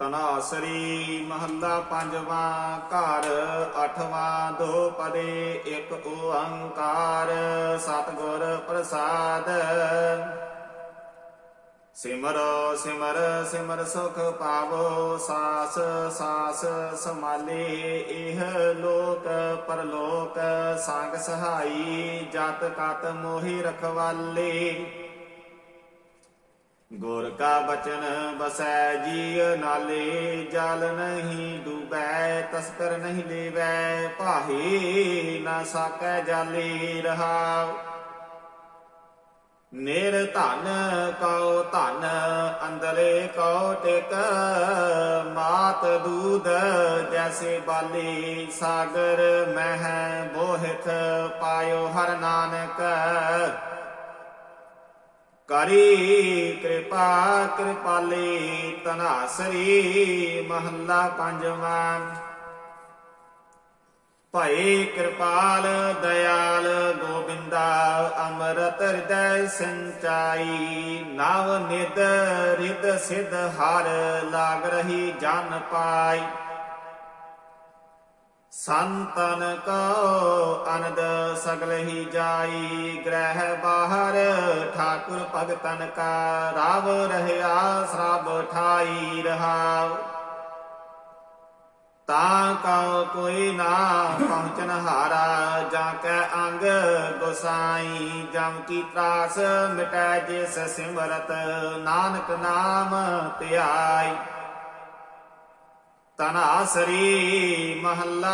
ਤਨਾਸਰੀ ਮਹੱਲਾ ਪੰਜਵਾਂ ਘਰ, ਅਠਵਾਂ ਦੋ ਪਦੇ ਇੱਕ ਓੰਕਾਰ, ਸਤਿਗੁਰ ਪ੍ਰਸਾਦ। ਸਿਮਰ ਸਿਮਰ ਸਿਮਰ ਸੁਖ ਪਾਵੋ, ਸਾਸ ਸਾਸ ਸਮਾਲੇ ਇਹ ਲੋਕ ਪਰਲੋਕ ਸੰਗ ਸਹਾਈ, ਜਤ ਕਤ ਮੋਹਿ ਰਖਵਾਲੇ। ਗੁਰ ਕਾ ਬਚਨ ਬਸੈ ਜੀ ਨਾਲੇ, ਜਲ ਨਹੀਂ ਡੂਬੈ, ਤਸਕਰ ਨਹੀਂ ਲੇਵੈ, ਭਾਹੀ ਨਾ ਸਾਕੈ ਜਾਲੇ ਰਹਾਉ। ਨਿਰ ਧਨ ਕਉ ਧਨ ਅੰਦਲੇ ਕਉ ਟਿਕ, ਮਾਤ ਦੂਧ ਜੈਸੇ ਬਾਲੀ, ਸਾਗਰ ਮਹਿ ਬੋਹਿਤ ਪਾਇਓ ਹਰ ਨਾਨਕ। ਕਰੀ ਕਿਰਪਾ ਕਿਰਪਾਲੀ ਤਨਾਸਰੀ ਮਹੱਲਾ ਪੰਜਵਾਂ। ਭਏ ਕਿਰਪਾਲ ਦਇਆਲ ਗੋਬਿੰਦਾ, ਅੰਮ੍ਰਿਤ ਹਿਰਦੈ ਸੰਚਾਈ, ਨਵ ਨਿਦ ਰਿਦ ਸਿਧ ਹਰ ਲਾਗ ਰਹੀ ਜਨ ਪਾਈ। ਸੰਤਨ ਕੋ ਅਨੰਦ ਸਗਲ ਹੀ ਜਾਈ, ਗ੍ਰਹਿ ਬਾਹਰ ਠਾਕੁਰ ਭਗਤਨ ਕਾ, ਰਾਵ ਰਹਿਆ, ਸ੍ਰਬ ਠਾਈ ਰਹਾਉ। ਤਾਂ ਕਉ ਕੋਈ ਨਾ ਪਹੁੰਚਨ ਹਾਰਾ, ਜਾਂ ਕੈ ਅੰਗ ਗੋਸਾਈ ਜਮ ਕੀ ਤਰਾਸ ਮਿਟੈ ਜਿਸ ਸਿਮਰਤ, ਨਾਨਕ ਨਾਮ ਧਿਆਈ। ਤਨਾਸਰੀ ਮਹੱਲਾ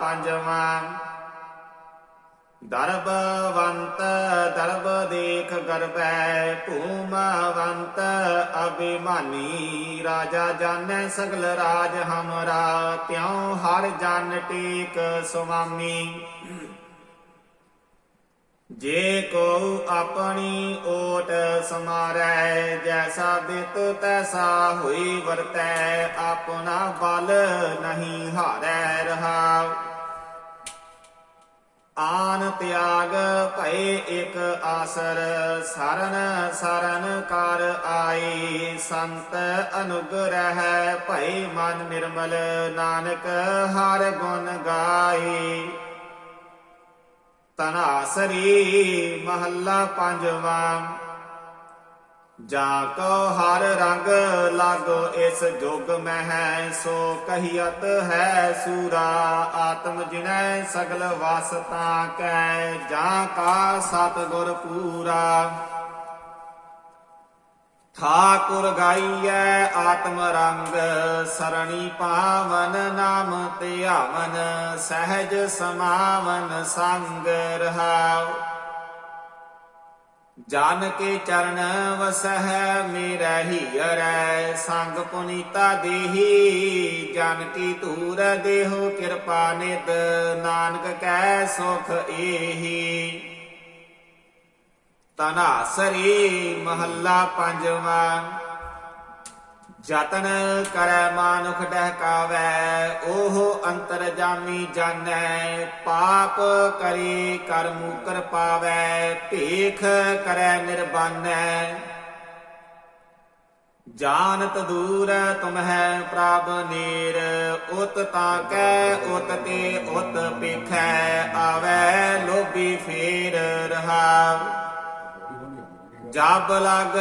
ਪੰਜਵਾਂ। ਦਰਬਵੰਤ ਦਰਬ ਦੇਖ ਗਰਬੈ, ਭੂਮਵੰਤ ਅਭਿਮਾਨੀ, ਰਾਜਾ ਜਾਣੈ ਸਗਲ ਰਾਜ ਹਮਰਾ, ਤਿਉ ਹਰ ਜਨ ਟੇਕ ਸੁਆਮੀ। ਜੇ ਕੋ ਆਪਣੀ ਓਟ ਸਮਾਰੈ, ਜੈਸਾ ਬਿਤ ਤੈਸਾ ਹੋਈ ਵਰਤੈ, ਆਪਣਾ ਬਲ ਨਹੀਂ ਹਾਰੈ ਰਹਾਉ। ਆਨ ਤਿਆਗ ਭਏ ਇਕ ਆਸਰ, ਸਰਨ ਸਰਨ ਕਰ ਆਈ, ਸੰਤ ਅਨੁਗ੍ਰਹਿ ਭਏ ਮਨ ਨਿਰਮਲ, ਨਾਨਕ ਹਰ ਗੁਣ ਗਾਈ। ਤਨਾਸਰੀ ਮਹੱਲਾ ਪੰਜਵਾਂ। ਜਾ ਕੋ ਹਰ ਰੰਗ ਲਾਗੋ ਇਸ ਜੁਗ ਮਹਿ, ਸੋ ਕਹੀਅਤ ਹੈ ਸੂਰਾ ਆਤਮ ਜਿਨੈ ਸਗਲ ਵਾਸਤਾ ਕੈ, ਜਾ ਕਾ ਸਤਿਗੁਰ ਪੂਰਾ। ਠਾਕੁਰ ਗਾਈਐ ਆਤਮ ਰੰਗ, ਸਰਣੀ ਪਾਵਨ ਨਾਮ ਧਿਆਵਨ ਸਹਿਜ ਸਮਾਵਨ ਸੰਗ ਰਹਾਉ। ਜਾਨ ਕੇ ਚਰਨ ਵਸਹਿ ਮੇਰਾ ਹੀਰੈ ਸੰਗ ਪੁਨੀਤਾ ਦੇਹੀ ਜਨ ਕੀ ਧੂਰ ਦੇਹੋ ਕਿਰਪਾ ਨਿਦ ਨਾਨਕ ਕੈ ਸੁਖ ਏਹੀ। ਤਨਾਸਰੀ ਮਹੱਲਾ ਪੰਜਵਾਂ। ਜਤਨ ਕਰੈ ਮਾਨੁਖ ਡਹਕਾਵੈ, ਉਹ ਅੰਤਰ ਜਾਮੀ ਜਾਣੈ, ਪਾਪ ਕਰੀ ਕਰ ਮੂਕਰ ਪਾਵੈ ਭੇਖ ਕਰੈ ਨਿਰਬਾਨੈ। ਜਾਣਤ ਦੂਰ ਤੁਮ ਹੈ ਪ੍ਰਭ ਨੀਰ, ਉਤ ਤਾਂ ਕੈ ਉਤ ਤੇ ਉਤ ਪੇਖੈ, ਆਵੈ ਲੋਭੀ ਫੇਰ ਰਹਾਵ। ਜਬ ਲਗ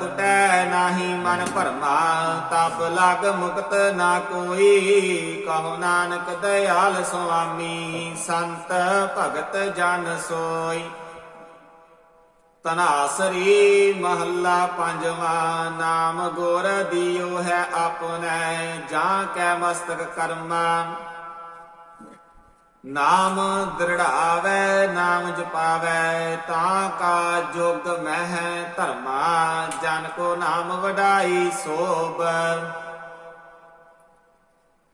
ਟੁਟੈ ਨਾਹੀ ਮਨ ਭਰਮਾ ਤਬ ਲਗ ਮੁਕਤ ਨਾ ਕੋਈ, ਕਹੋ ਨਾਨਕ ਦਇਆਲ ਸੁਆਮੀ, ਸੰਤ ਭਗਤ ਜਨ ਸੋਈ। ਤਨਾਸਰੀ ਮਹੱਲਾ ਪੰਜਵਾਂ, ਨਾਮ ਗੁਰ ਦਿਓ ਹੈ ਆਪਣੈ, ਜਾਂ ਕੈ ਮਸਤਕ ਕਰਮਾ। ਨਾਮ ਦ੍ਰਿੜਾਵੈ, ਨਾਮ ਜਪਾਵੈ, ਤਾਂ ਕਾ ਜੁਗ ਮਹਿ ਧਰਮਾ, ਜਨ ਕੋ ਨਾਮ ਵਡਾਈ ਸੋਭ।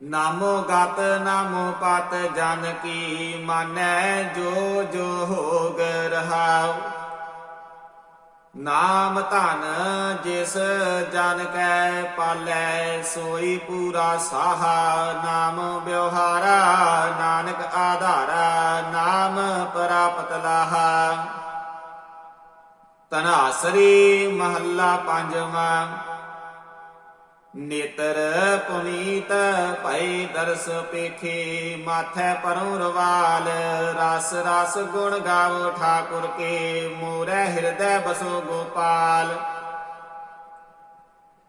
ਨਾਮੋ ਗਤ, ਨਾਮੋ ਪਤ, ਜਨ ਕੀ ਮਾਨੈ ਜੋ ਜੋ ਹੋਗ ਰਹਾਉ। ਨਾਮ ਧਨ ਜਿਸ ਜਨ ਕੈ ਪਾਲੈ, ਸੋਈ ਪੂਰਾ ਸਾਹਾ। ਨਾਮ ਵਿਵਹਾਰਾ, ਨਾਨਕ ਆਧਾਰਾ, ਨਾਮ ਪ੍ਰਾਪਤ ਲਾਹਾ। ਤਨਾਸਰੀ ਮਹੱਲਾ ਪੰਜਵਾਂ। ਨੇਤਰ ਪੁਨੀਤ ਭਈ ਦਰਸ ਪੇਖੇ, ਮਾਥੈ ਪਰਉ ਰਵਾਲ। ਰਸ ਰਸ ਗੁਣ ਗਾਵੋ ਠਾਕੁਰ ਕੇ, ਮੋਰੇ ਹਿਰਦੈ ਬਸੋ ਗੋਪਾਲ।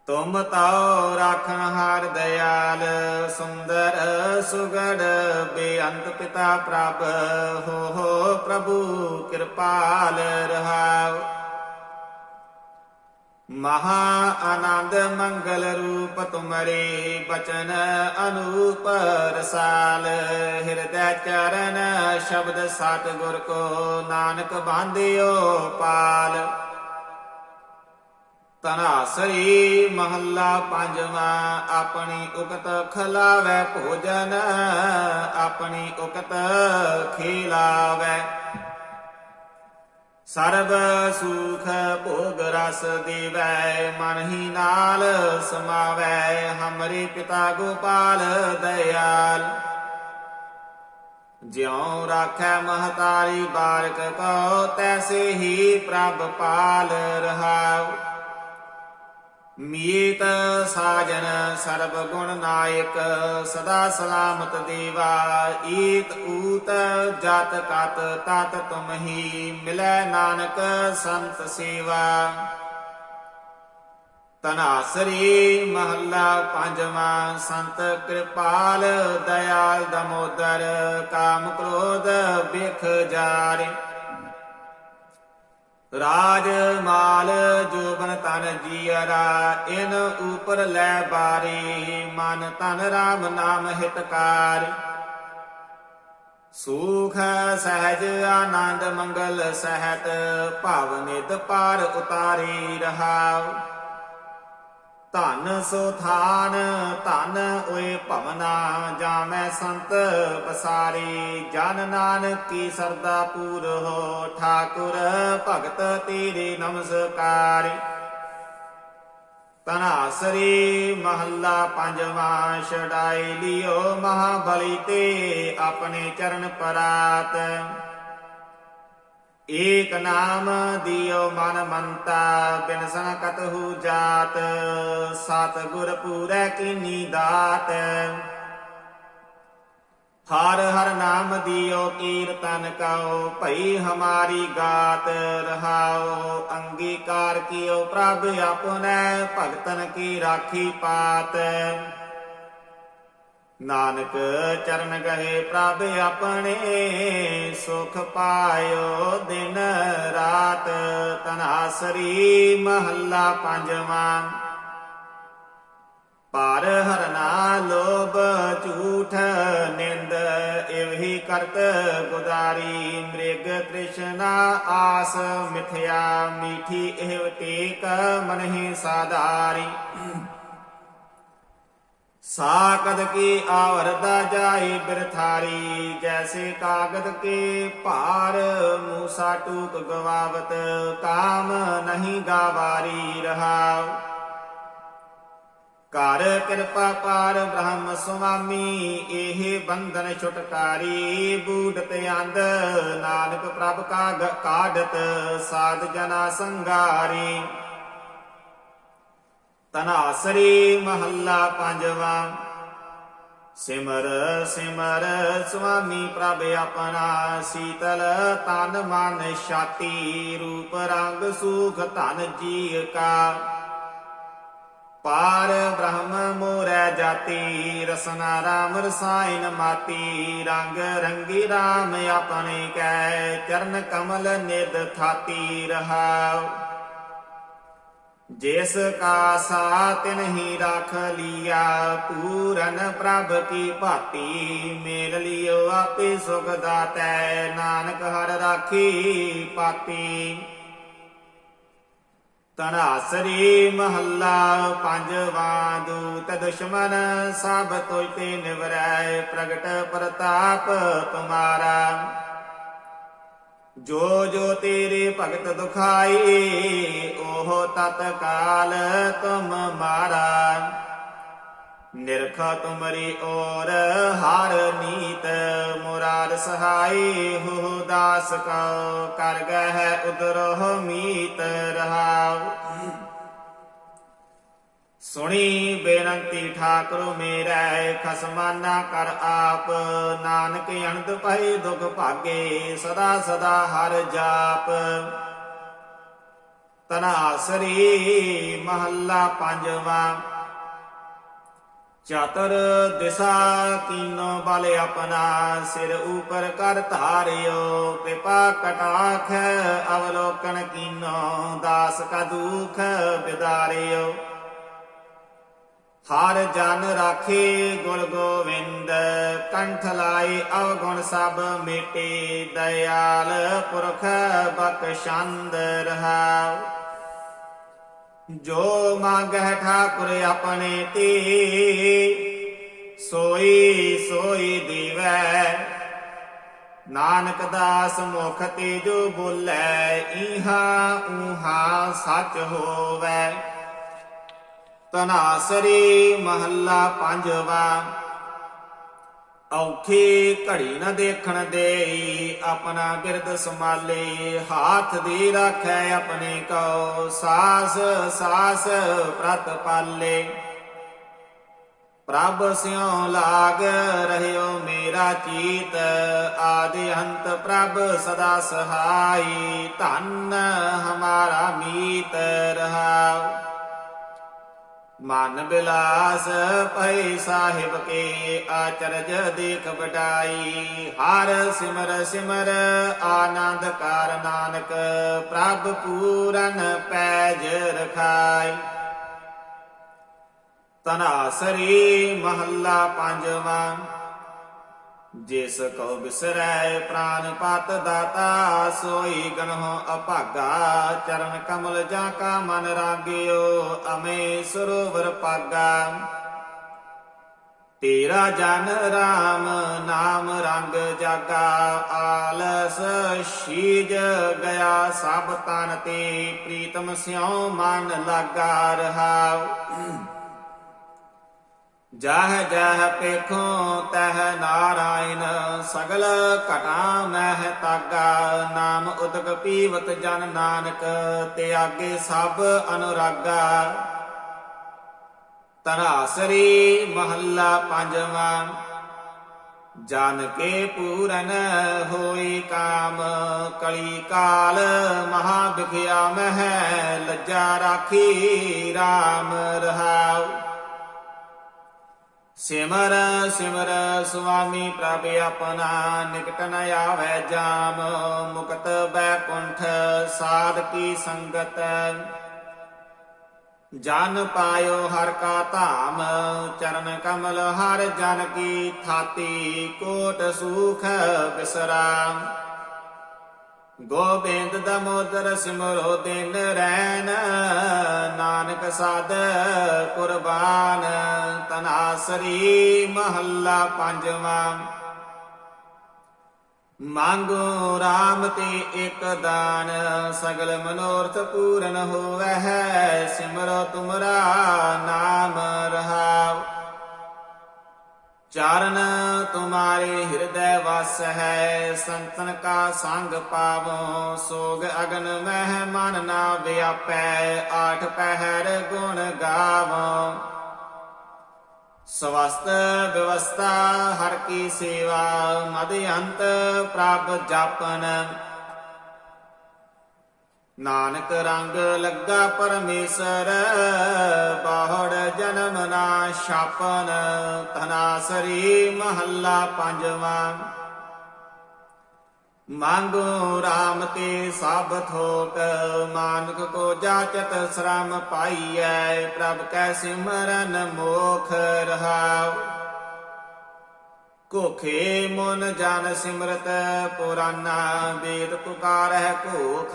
ਤੁਮ ਤਾਉ ਰਾਖਣ ਹਾਰ ਦਇਆਲ ਸੁੰਦਰ ਸੁਗੜ ਬੇਅੰਤ ਪਿਤਾ ਪ੍ਰਭ ਹੋ ਹੋ ਪ੍ਰਭੂ ਕਿਰਪਾਲ ਰਹਾਉ। ਮਹਾ ਆਨੰਦ ਮੰਗਲ ਰੂਪ ਤੁਮਰੇ ਬਚਨ ਅਨੂਪ ਰਸਾਲ ਹਿਰਦੈ ਚਰਨ ਸ਼ਬਦ ਸਤ ਗੁਰ ਕੋ ਨਾਨਕ ਬਾਂਧਿਓ ਪਾਲ ਤਨਾਸਰੀ ਮਹੱਲਾ ਪੰਜਵਾਂ, ਆਪਣੀ ਉਕਤ ਖਲਾਵੇ ਭੋਜਨ ਆਪਣੀ ਉਕਤ ਖਿਲਾਵੇ। ਸਰਬ ਸੁਖ ਭੋਗ ਰਸ ਦੇਵੈ, ਮਨ ਹੀ ਨਾਲ ਸਮਾਵੈ, ਹਮਰੇ ਪਿਤਾ ਗੋਪਾਲ ਦਇਆਲ। ਜਿਉ ਰਾਖੈ ਮਹਤਾਰੀ ਬਾਰਕ ਕੋ ਤੈਸੇ ਹੀ ਪ੍ਰਭ ਪਾਲ ਰਹਾਉ। ਮੀਤ ਸਾਜਨ ਸਰਬ ਗੁਣ ਨਾਇਕ, ਸਦਾ ਸਲਾਮਤ ਦੇਵਾ, ਈਤ ਊਤ ਜਤ ਕਤ ਤਤ ਤੁਮਹੀ ਮਿਲੈ ਨਾਨਕ ਸੰਤ ਸੇਵਾ। ਤਨਾਸਰੀ ਮਹੱਲਾ ਪੰਜਵਾਂ, ਸੰਤ ਕਿਰਪਾਲ, ਦਇਆਲ ਦਮੋਦਰ, ਕਾਮ ਕ੍ਰੋਧ ਬਿਖ ਜਾਰੇ। ਰਾਜ ਮਾਲ ਜੋਬਨ ਤਨ ਜੀਅਰਾ, ਇਨ ਉਪਰ ਲੈ ਬਾਰੀ, ਮਨ ਤਨ ਰਾਮ ਨਾਮ ਹਿਤਕਾਰ। ਸੁਖ ਸਹਿਜ ਆਨੰਦ ਮੰਗਲ ਸਹਿਤ, ਭਾਵ ਨਿਤ ਪਾਰ ਉਤਾਰੀ ਰਹਾਉ। ਧਨ ਸੋ ਥਾਨ ਧਨ ਓਏ ਭਵਨਾ, ਜਾਮੈ ਸੰਤ ਬਸਾਰੀ ਜਨ ਨਾਨਕ ਕੀ ਸਰਦਾ ਪੂਰ ਹੋ ਠਾਕੁਰ ਭਗਤ ਤੇਰੇ ਨਮਸਕਾਰੀ। ਤਨਾਸਰੀ ਮਹੱਲਾ ਪੰਜਵਾਂ, ਛਡਾਈ ਲਿਓ ਮਹਾਬਲੀ ਤੇ ਆਪਣੇ ਚਰਨ ਪਰਾਤ। ਏਕ ਨਾਮ ਦਿਓ ਮਨ ਮੰਤਾ ਬਿਨ ਸੰਕਤਹੁ ਜਾਤ ਸਤ ਗੁਰ ਪੂਰੈ ਕੀਨੀ ਦਾਤ। ਹਰ ਹਰ ਨਾਮ ਦਿਓ ਕੀਰਤਨ ਕਉ ਭਈ ਹਮਾਰੀ ਗਾਤ ਰਹਾਓ। ਅੰਗੀਕਾਰ ਕੀਓ ਪ੍ਰਭ ਆਪਣੈ, ਭਗਤਨ ਕੀ ਰਾਖੀ ਪਾਤ। ਨਾਨਕ ਚਰਨ ਗਏ ਪ੍ਰਭ ਆਪਣੇ, ਸੁਖ ਪਾਇਓ ਦਿਨ ਰਾਤ। ਤਨਾਸਰੀ ਮਹੱਲਾ ਪੰਜਵਾਂ। ਪਰ ਹਰਨਾ ਲੋਭ ਝੂਠ ਨਿੰਦ, ਇਵਹੀ ਕਰਤ ਗੁਦਾਰੀ ਮ੍ਰਿਗ ਤ੍ਰਿਸ਼ਨਾ ਆਸ ਮਿਥਿਆ। ਮੀਠੀ ਇਹ ਟੇਕ ਮਨਹਿ ਸਾਧਾਰੀ। ਸਾਕਦ ਕੀ ਆਵਰਦਾ ਜਾਏ ਬਿਰਥਾਰੀ, ਜੈਸੇ ਕਾਗਦ ਕੇ ਭਾਰ, ਮੂਸਾ ਟੂਕ ਗਵਾਵਤ, ਕਾਮ ਨਹੀਂ ਗਾਵਾਰੀ ਰਹਾਉ। ਕਰ ਕਿਰਪਾ ਪਾਰ ਬ੍ਰਹਮ ਸੁਆਮੀ, ਇਹ ਬੰਧਨ ਛੁਟਕਾਰੀ ਬੂਡਤ ਅੰਧ, ਨਾਨਕ ਪ੍ਰਭ ਕਾ ਕਾਢਤ, ਸਾਧ ਜਨਾ ਸੰਗਾਰੀ। ਤਨਾਸਰੀ ਮਹੱਲਾ ਪੰਜਵਾਂ। ਸਿਮਰ ਸਿਮਰ ਸੁਆਮੀ ਪ੍ਰਭ ਆਪਣਾ ਸੀਤਲ ਤਨ ਮਨ ਛਾਤੀ ਰੂਪ ਰੰਗ ਸੁਖ ਧਨ ਜੀ ਕਾ। ਪਾਰ ਬ੍ਰਹਮ ਮੋਰੈ ਜਾਤੀ, ਰਸਨਾ ਰਾਮ ਰਸਾਇਨ ਮਾਤੀ, ਰੰਗ ਰੰਗੀ ਰਾਮ ਆਪਣੇ ਕੈ, ਚਰਨ ਕਮਲ ਨਿਦ ਥਾਤੀ ਰਹਾਉ। ਜਿਸ ਕਾ ਸਾ ਤਿਨਹੀ ਰੱਖ ਲਿਆ, ਪੂਰਨ ਪ੍ਰਭ ਕੀ ਭਾਤੀ ਮੇਲ ਲਿਓ ਆਪੇ ਸੁਖ ਦਾਤੈ ਨਾਨਕ ਹਰ ਰਾਖੀ ਪਾਤੀ। ਤਨਾਸਰੀ ਮਹੱਲਾ ਪੰਜਵਾਂ ਦੂਤ ਦੁਸ਼ਮਨ, ਸਭ ਤੋਇ ਤੇ ਨਿਵਰੈ, ਪ੍ਰਗਟ ਪ੍ਰਤਾਪ ਤੁਮਾਰਾ ਜੋ ਜੋ ਤੇਰੇ ਭਗਤ ਦੁਖਾਈ ਉਹ ਤਤਕਾਲ ਤੁਮ ਮਾਰਾ। ਨਿਰਖ ਤੁਮਰੀ ਔਰ ਹਰ ਨੀਤ ਮੁਰਾਰ ਸਹਾਈ ਹੋ ਦਾਸ ਕਉ, ਕਰ ਗਹਿ ਉਦਰੋ ਮੀਤ ਰਹਾਉ। ਸੁਣੀ ਬੇਨਤੀ ਠਾਕੁਰ ਮੇਰੈ, ਖਸਮਾਨਾ ਕਰ ਆਪ। ਨਾਨਕ ਅਨੰਦ ਭਈ ਦੁਖ ਭਾਗੇ, ਸਦਾ ਸਦਾ ਹਰ ਜਾਪ। ਤਨਾਸਰੀ ਮਹੱਲਾ ਪੰਜਵਾ। ਚਾਤਰ ਦਿਸ਼ਾ ਕੀਨੋ ਬਲ ਆਪਣਾ, ਸਿਰ ਉਪਰ ਕਰ ਧਾਰਿਓ। ਕਿਰਪਾ ਕਟਾਖ, ਅਵਲੋਕਨ ਕੀਨੋ, ਦਾਸ ਕਾ ਦੁਖ ਬਿਦਾਰਿਓ। ਹਰ ਜਨ ਰਾਖੇ ਗੁਰ ਗੋਵਿੰਦ, ਕੰਠ ਲਾਏ ਅਵਗੁਣ ਸਭ ਮੇਟੇ, ਦਇਆਲ ਪੁਰਖ ਬਖਸ਼ੰਦ ਰਹਾਉ। ਜੋ ਮੰਗਹਿ ਠਾਕੁਰ ਆਪਣੇ ਤੇ, ਸੋਈ ਸੋਈ ਦੀਵੈ। ਨਾਨਕ ਦਾਸ ਮੁਖ ਤੇ ਜੋ ਬੋਲੇ ਇਹਾ ਊਹਾ ਸੱਚ ਹੋਵੇ। ਤਨਾਸਰੀ ਮਹੱਲਾ ਪੰਜਵਾ। ਔਖੀ ਘੜੀ ਨਾ ਦੇਖਣ ਦੇਈ, ਆਪਣਾ ਬਿਰਦ ਸੰਭਾਲੇ, ਹਾਥ ਦੀ ਰੱਖੈ ਆਪਣੇ ਕੋ ਸਾਸ ਸਾਸ ਪ੍ਰਤ ਪਾਲੇ। ਪ੍ਰਭ ਸਿਉ ਲਾਗ ਰਹਿਓ ਮੇਰਾ ਚੀਤ, ਆਦਿ ਅੰਤ ਪ੍ਰਭ ਸਦਾ ਸਹਾਈ, ਧੰਨ ਹਮਾਰਾ ਮੀਤ ਰਹਾਉ। ਮਨ ਬਿਲਾਸ ਭਈ ਸਾਹਿਬ ਕੇ ਆਚਰਜ ਦੇਖ ਬਟਾਈ ਹਰ ਸਿਮਰ ਸਿਮਰ ਆਨੰਦ ਕਰ ਨਾਨਕ, ਪ੍ਰਭ ਪੂਰਨ ਪੈਜ ਰਖਾਈ। ਤਨਾਸਰੀ ਮਹੱਲਾ ਪੰਜਵਾਂ। ਜਿਸ ਕੋ ਬਿਸਰੈ ਪ੍ਰਾਨ ਪਤ ਦਾਤਾ, ਸੋਈ ਗਨਹੁ ਅਭਾਗਾ। ਚਰਨ ਕਮਲ ਜਾ ਕਾ ਮਨ ਰਾਗਿਓ, ਅਮੇ ਸਰੋਵਰ ਪਾਗਾ ਤੇਰਾ ਜਨ ਰਾਮ ਨਾਮ ਰੰਗ ਜਾਗਾ, ਆਲਸ ਸ਼ੀਜ ਗਿਆ ਸਭ ਤਨ ਤੇ, ਪ੍ਰੀਤਮ ਸਿਉ ਮਨ ਲਾਗਾ ਰਹਾਉ ਜਹ ਜਹ ਪੇਖੋ ਤਹ ਨਾਰਾਇਣ, ਸਗਲ ਘਟਾ ਮਹਿ ਤਾਗਾ। ਨਾਮ ਉਦਕ ਪੀਵਤ ਜਨ ਨਾਨਕ, ਤੇ ਆਗੇ ਸਭ ਅਨੁਰਾਗਾ। ਤਰਾਸਰੀ ਮਹੱਲਾ ਪੰਜਵਾਂ ਜਨ ਕੇ ਪੂਰਨ ਹੋਈ ਕਾਮ। ਕਲੀ ਕਾਲ ਮਹਾ ਬਿਖਿਆ ਮਹਿ, ਲੱਜਾ ਰਾਖੀ RAM ਰਹਾਉ। ਸਿਮਰ ਸਿਮਰ ਸੁਆਮੀ ਪ੍ਰਭ ਆਪਣਾ ਨਿਕਟ ਨ ਆਵੈ ਜਾਮ, ਮੁਕਤ ਬੈਕੁੰਠ ਸਾਧ ਕੀ ਸੰਗਤ। ਜਨ ਪਾਇਓ ਹਰ ਕਾ ਧਾਮ, ਚਰਨ ਕਮਲ ਹਰ ਜਨ ਕੀ ਥਾਤੀ, ਕੋਟ ਸੁਖ ਵਿਸਰਾਮ ਗੋਬਿੰਦ ਦਮੋਦਰ ਸਿਮਰੋ ਦਿਨ ਰੈਨ ਨਾਨਕ ਸਾਧ ਕੁਰਬਾਨ, ਤਨਾਸਰੀ ਮਹੱਲਾ ਪੰਜਵਾਂ। ਮੰਗੋ RAM ਤੇ ਇਕ ਦਾਨ, ਸਗਲ ਮਨੋਰਥ ਪੂਰਨ ਹੋਵੈ ਸਿਮਰੋ ਤੁਮਰਾ ਨਾਮ ਰਹਾਉ। ਚਰਨ ਤੁਮਾਰੇ ਹਿਰਦੈ ਵਸ ਹੈ ਸੰਤਨ ਕਾ ਸੰਗ ਪਾਵੋ, ਸੋਗ ਅਗਨ ਮਹਿ ਮਨ ਨਾ ਵਿਆਪੈ, ਆਠ ਪਹਿਰ ਗੁਣ ਗਾਵੋ। ਸਵਸਤ ਵਿਵਸਥਾ ਹਰ ਕੀ ਸੇਵਾ, ਮਦ ਅੰਤ ਪ੍ਰਭ ਜਾਪਨ। ਨਾਨਕ ਰੰਗ ਲੱਗਾ ਪਰਮੇਸ਼ਰ, ਬਾਹੜ ਜਨਮ ਨਾ ਛਾਪਨ ਤਨਾਸਰੀ ਮਹੱਲਾ ਪੰਜਵਾਂ। ਮੰਗੋ RAM ਤੇ ਸਭ ਥੋਕ, ਮਾਨਕ ਕੋ ਜਾਚਤ ਸ਼ਰਮ ਪਾਈਐ, ਪ੍ਰਭ ਕੈ ਸਿਮਰਨ ਮੋਖ ਰਹਾਉ। ਕੋਖੇ ਮਨ ਜਨ ਸਿਮਰਤ, ਪੁਰਾਨਾ ਵੇਦ ਪੁਕਾਰਹਿ ਕੋਖ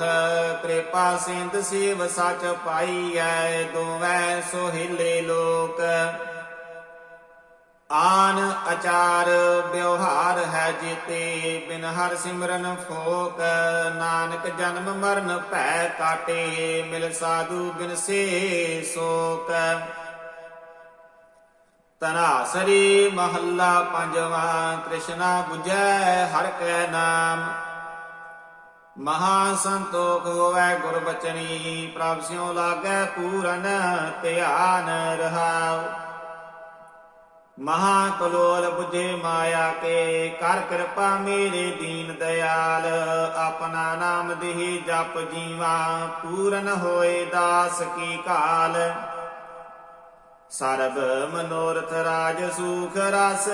ਕਿਰਪਾ ਸਿੰਧ ਸੇਵ ਸਚ ਪਾਈਐ, ਦੋਵੈ ਸੋਹਿਲੇ ਲੋਕ। ਆਨ ਅਚਾਰ ਵਿਵਹਾਰ ਹੈ ਜੀਤੇ, ਬਿਨ ਹਰ ਸਿਮਰਨ ਫੋਕ। ਨਾਨਕ ਜਨਮ ਮਰਨ ਭੈ ਕਾਟੇ, ਮਿਲ ਸਾਧੂ ਬਿਨ ਸੇ ਸੋਕ। ਤਨਾਸਰੀ ਮਹੱਲਾ ਪੰਜਵਾਂ ਕ੍ਰਿਸ਼ਨਾ 부ਜੈ ਹਰ ਕੈ ਨਾਮ। ਮਹਾ ਸੰਤੋਖ ਹੋਵੇ ਗੁਰ ਬਚਨੀ, ਪ੍ਰਭ ਸਿਉ ਲਾਗੈ ਪੂਰਨ ਧਿਆਨ ਰਹਾਉ। ਮਹਾ ਕਲੋਲ 부ਝੇ ਮਾਇਆ ਕੇ, ਕਰ ਕਿਰਪਾ ਮੇਰੇ ਦੀਨ ਦਇਆਲ ਆਪਣਾ ਨਾਮ ਦੇਹ ਜਪ ਜੀਵਾ, ਪੂਰਨ ਹੋਏ ਦਾਸ ਕੀ ਕਾਲ। ਸਰਬ ਮਨੋਰਥ ਰਾਜ ਸੁਖ ਰਸ,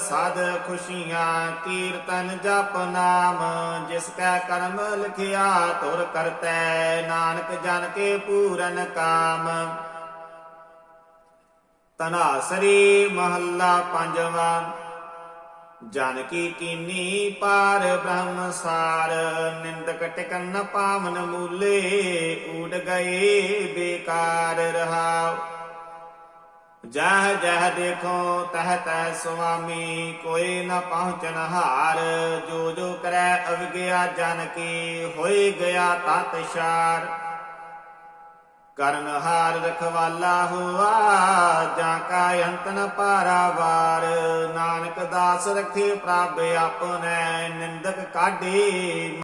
ਸਦ ਖੁਸ਼ੀਆਂ ਕੀਰਤਨ ਜਪ ਨਾਮ, ਜਿਸ ਕੈ ਕਰਮ ਲਿਖਿਆ ਤੁਰ ਕਰਤੈ ਨਾਨਕ ਜਨ ਕੇ ਪੂਰਨ ਕਾਮ। ਤਨਾਸਰੀ ਮਹੱਲਾ ਪੰਜਵਾ, ਜਨ ਕੀ ਕੀਨੀ ਪਾਰ ਬ੍ਰਹਮ ਸਾਰ, ਨਿੰਦਕ ਟਿਕਨ ਨ ਪਾਵਨ ਮੂਲੇ ਊਡ ਗਏ ਬੇਕਾਰ ਰਹਾਉ। ਜਹ ਜਹ ਦੇਖੋ, ਤਹ ਤਹ ਸੁਆਮੀ, ਕੋਈ ਨ ਪਹੁੰਚਨ ਹਾਰ। ਜੋ ਜੋ ਕਰੈ ਅਵਗਿਆ ਜਨ ਕੀ ਹੋਏ ਗਿਆ ਤਤ ਸ਼ਾਰ। ਕਰਨ ਹਾਰ ਰਖਵਾਲਾ ਹੁਆ, ਜਾਂ ਕਾ ਅੰਤ ਨ ਪਾਰਾਵਾਰ ਨਾਨਕ ਦਾਸ ਰਖੇ ਪ੍ਰਭ ਆਪਨੇ ਨਿੰਦਕ ਕਾਢੇ।